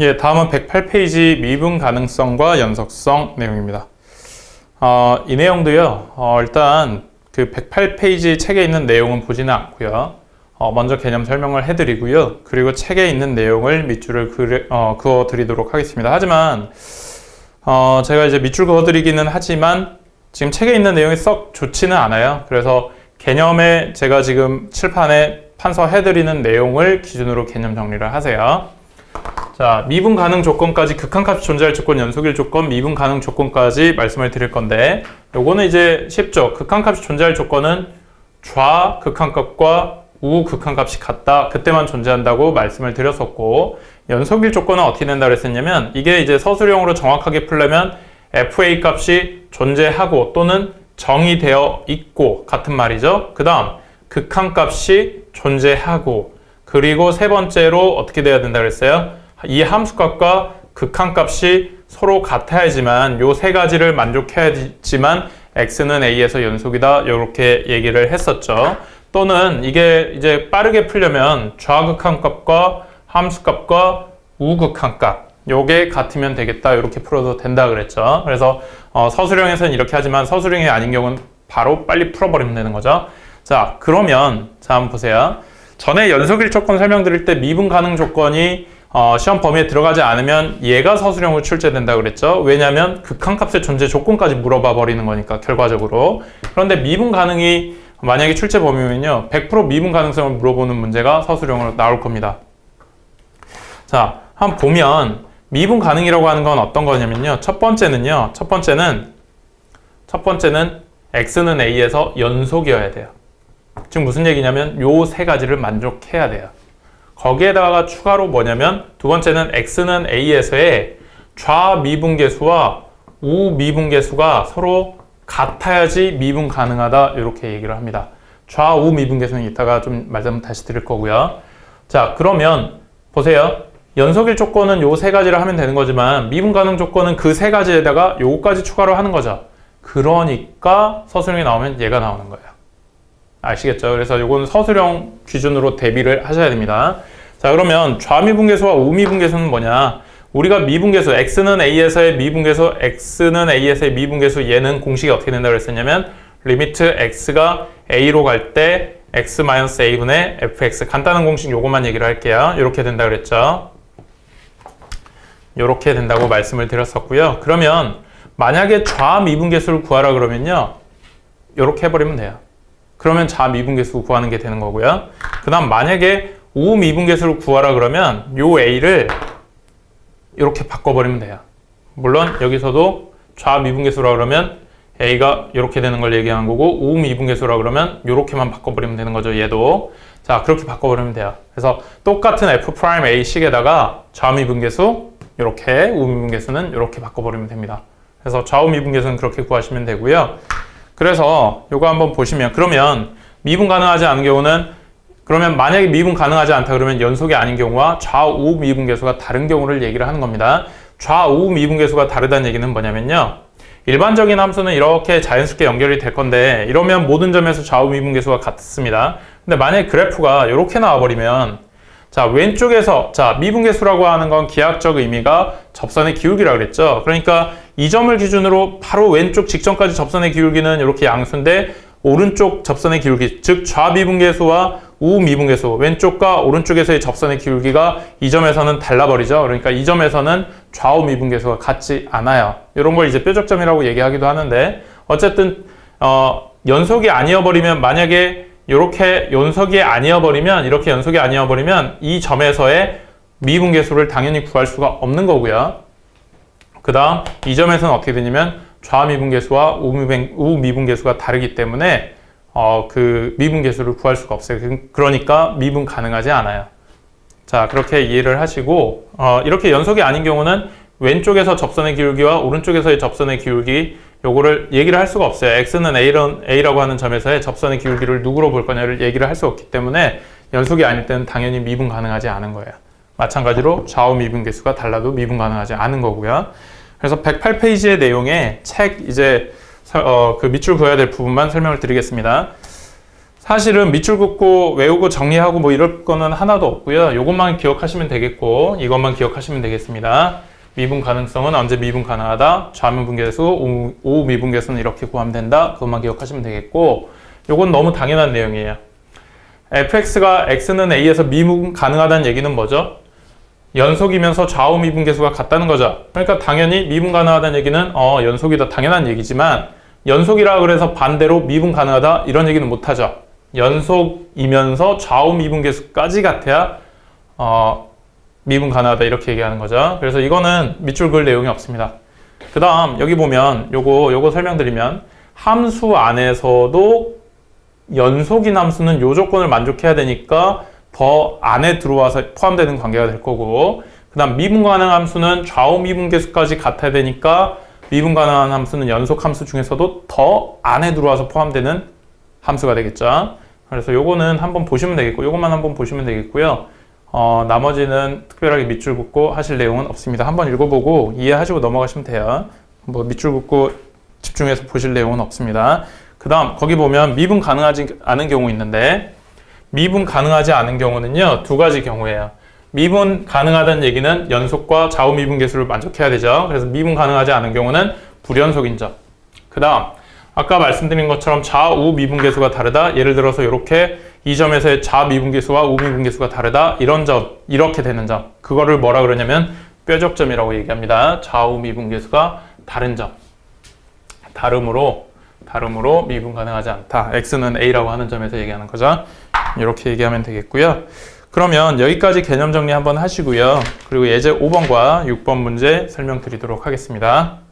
예, 다음은 108페이지 미분 가능성과 연속성 내용입니다. 어, 이 내용도요, 어, 일단 그 108페이지 책에 있는 내용은 보지는 않고요. 어, 먼저 개념 설명을 해드리고요. 그리고 책에 있는 내용을 밑줄을 그려, 어, 그어드리도록 하겠습니다. 하지만 어, 제가 이제 밑줄 그어드리기는 하지만 지금 책에 있는 내용이 썩 좋지는 않아요. 그래서 개념에 제가 지금 칠판에 판서해드리는 내용을 기준으로 개념 정리를 하세요. 자, 미분 가능 조건까지 극한값이 존재할 조건, 연속일 조건, 미분 가능 조건까지 말씀을 드릴 건데 요거는 이제 쉽죠. 극한값이 존재할 조건은 좌 극한값과 우 극한값이 같다. 그때만 존재한다고 말씀을 드렸었고 연속일 조건은 어떻게 된다 그랬었냐면 이게 이제 서술형으로 정확하게 풀려면 fa 값이 존재하고 또는 정의되어 있고 같은 말이죠. 그 다음 극한값이 존재하고 그리고 세 번째로 어떻게 돼야 된다 그랬어요? 이 함수값과 극한값이 서로 같아야지만 요 세 가지를 만족해야지만 x는 a에서 연속이다 이렇게 얘기를 했었죠. 또는 이게 이제 빠르게 풀려면 좌극한값과 함수값과 우극한값 요게 같으면 되겠다 이렇게 풀어도 된다 그랬죠. 그래서 어, 서술형에서는 이렇게 하지만 서술형이 아닌 경우는 바로 빨리 풀어버리면 되는 거죠. 자 그러면 자 한번 보세요. 전에 연속 일 조건 설명드릴 때 미분 가능 조건이 어, 시험 범위에 들어가지 않으면 얘가 서술형으로 출제된다 그랬죠. 왜냐하면 극한값의 존재 조건까지 물어봐 버리는 거니까 결과적으로. 그런데 미분 가능이 만약에 출제 범위면요, 100% 미분 가능성을 물어보는 문제가 서술형으로 나올 겁니다. 자, 한번 보면 미분 가능이라고 하는 건 어떤 거냐면요. 첫 번째는요. 첫 번째는 첫 번째는 x는 a에서 연속이어야 돼요. 지금 무슨 얘기냐면 요 세 가지를 만족해야 돼요. 거기에다가 추가로 뭐냐면 두 번째는 x는 a에서의 좌미분계수와 우미분계수가 서로 같아야지 미분 가능하다 이렇게 얘기를 합니다. 좌우 미분계수는 이따가 좀 말씀 다시 드릴 거고요. 자 그러면 보세요. 연속일 조건은 요 세 가지를 하면 되는 거지만 미분 가능 조건은 그 세 가지에다가 요거까지 추가로 하는 거죠. 그러니까 서술형이 나오면 얘가 나오는 거예요. 아시겠죠? 그래서 요거는 서술형 기준으로 대비를 하셔야 됩니다. 자 그러면 좌미분계수와 우미분계수는 뭐냐? 우리가 미분계수 x는 a에서의 미분계수 x는 a에서의 미분계수 얘는 공식이 어떻게 된다고 그랬었냐면 리미트 x가 a로 갈 때 x-a분의 fx 간단한 공식 요것만 얘기를 할게요. 이렇게 된다 그랬죠. 이렇게 된다고 말씀을 드렸었고요. 그러면 만약에 좌미분계수를 구하라 그러면요. 이렇게 해버리면 돼요. 그러면 좌미분계수 구하는 게 되는 거고요. 그 다음 만약에 우미분계수를 구하라 그러면 요 a를 이렇게 바꿔버리면 돼요. 물론 여기서도 좌미분계수라 그러면 a가 이렇게 되는 걸 얘기한 거고 우미분계수라 그러면 이렇게만 바꿔버리면 되는 거죠. 얘도 자 그렇게 바꿔버리면 돼요. 그래서 똑같은 f 프라임 a 식에다가 좌미분계수 이렇게 우미분계수는 이렇게 바꿔버리면 됩니다. 그래서 좌우미분계수는 그렇게 구하시면 되고요. 그래서 이거 한번 보시면 그러면 미분 가능하지 않은 경우는 그러면 만약에 미분 가능하지 않다 그러면 연속이 아닌 경우와 좌우 미분 계수가 다른 경우를 얘기를 하는 겁니다. 좌우 미분 계수가 다르다는 얘기는 뭐냐면요. 일반적인 함수는 이렇게 자연스럽게 연결이 될 건데 이러면 모든 점에서 좌우 미분 계수가 같습니다. 근데 만약에 그래프가 이렇게 나와버리면 자 왼쪽에서 자 미분계수라고 하는 건 기하학적 의미가 접선의 기울기라 그랬죠. 그러니까 이 점을 기준으로 바로 왼쪽 직전까지 접선의 기울기는 이렇게 양수인데 오른쪽 접선의 기울기 즉 좌미분계수와 우미분계수 왼쪽과 오른쪽에서의 접선의 기울기가 이 점에서는 달라버리죠. 그러니까 이 점에서는 좌우 미분계수가 같지 않아요. 이런 걸 이제 뾰족점이라고 얘기하기도 하는데 어쨌든 어, 연속이 아니어버리면 만약에 이렇게 연속이 아니어버리면 이렇게 연속이 아니어버리면 이 점에서의 미분계수를 당연히 구할 수가 없는 거고요. 그 다음 이 점에서는 어떻게 되냐면 좌미분계수와 우미분계수가 다르기 때문에 어, 그 미분계수를 구할 수가 없어요. 그- 그러니까 미분 가능하지 않아요. 자 그렇게 이해를 하시고 어, 이렇게 연속이 아닌 경우는 왼쪽에서 접선의 기울기와 오른쪽에서의 접선의 기울기 요거를 얘기를 할 수가 없어요. x는 A런, A라고 하는 점에서의 접선의 기울기를 누구로 볼 거냐를 얘기를 할 수 없기 때문에 연속이 아닐 때는 당연히 미분 가능하지 않은 거예요. 마찬가지로 좌우 미분계수가 달라도 미분 가능하지 않은 거고요. 그래서 108페이지의 내용에 책 이제 서- 어, 그 밑줄 그어야 될 부분만 설명을 드리겠습니다. 사실은 밑줄 긋고 외우고 정리하고 뭐 이럴 거는 하나도 없고요. 이것만 기억하시면 되겠고 이것만 기억하시면 되겠습니다. 미분 가능성은 언제 미분 가능하다. 좌미분계수, 우- 우미분계수는 이렇게 구하면 된다. 그것만 기억하시면 되겠고 이건 너무 당연한 내용이에요. fx가 x는 a에서 미분 가능하다는 얘기는 뭐죠? 연속이면서 좌우 미분계수가 같다는 거죠. 그러니까 당연히 미분 가능하다는 얘기는 어 연속이다 당연한 얘기지만 연속이라 그래서 반대로 미분 가능하다 이런 얘기는 못 하죠. 연속이면서 좌우 미분계수까지 같아야 어 미분 가능하다 이렇게 얘기하는 거죠. 그래서 이거는 밑줄 글 내용이 없습니다. 그 다음 여기 보면 요거 요거 설명드리면 함수 안에서도 연속인 함수는 요 조건을 만족해야 되니까 더 안에 들어와서 포함되는 관계가 될 거고 그 다음 미분 가능 함수는 좌우 미분 계수까지 같아야 되니까 미분 가능한 함수는 연속 함수 중에서도 더 안에 들어와서 포함되는 함수가 되겠죠. 그래서 요거는 한번 보시면 되겠고 요것만 한번 보시면 되겠고요. 어, 나머지는 특별하게 밑줄 긋고 하실 내용은 없습니다. 한번 읽어보고 이해하시고 넘어가시면 돼요. 뭐 밑줄 긋고 집중해서 보실 내용은 없습니다. 그 다음 거기 보면 미분 가능하지 않은 경우 있는데 미분 가능하지 않은 경우는요 두 가지 경우예요. 미분 가능하다는 얘기는 연속과 좌우 미분 계수를 만족해야 되죠. 그래서 미분 가능하지 않은 경우는 불연속인 점. 그 다음 아까 말씀드린 것처럼 좌우 미분 계수가 다르다. 예를 들어서 이렇게 이 점에서의 좌 미분 계수와 우 미분 계수가 다르다. 이런 점, 이렇게 되는 점. 그거를 뭐라 그러냐면 뾰족점이라고 얘기합니다. 좌우 미분 계수가 다른 점. 다름으로 다름으로 미분 가능하지 않다. x는 a라고 하는 점에서 얘기하는 거죠. 이렇게 얘기하면 되겠고요. 그러면 여기까지 개념 정리 한번 하시고요. 그리고 예제 5번과 6번 문제 설명드리도록 하겠습니다.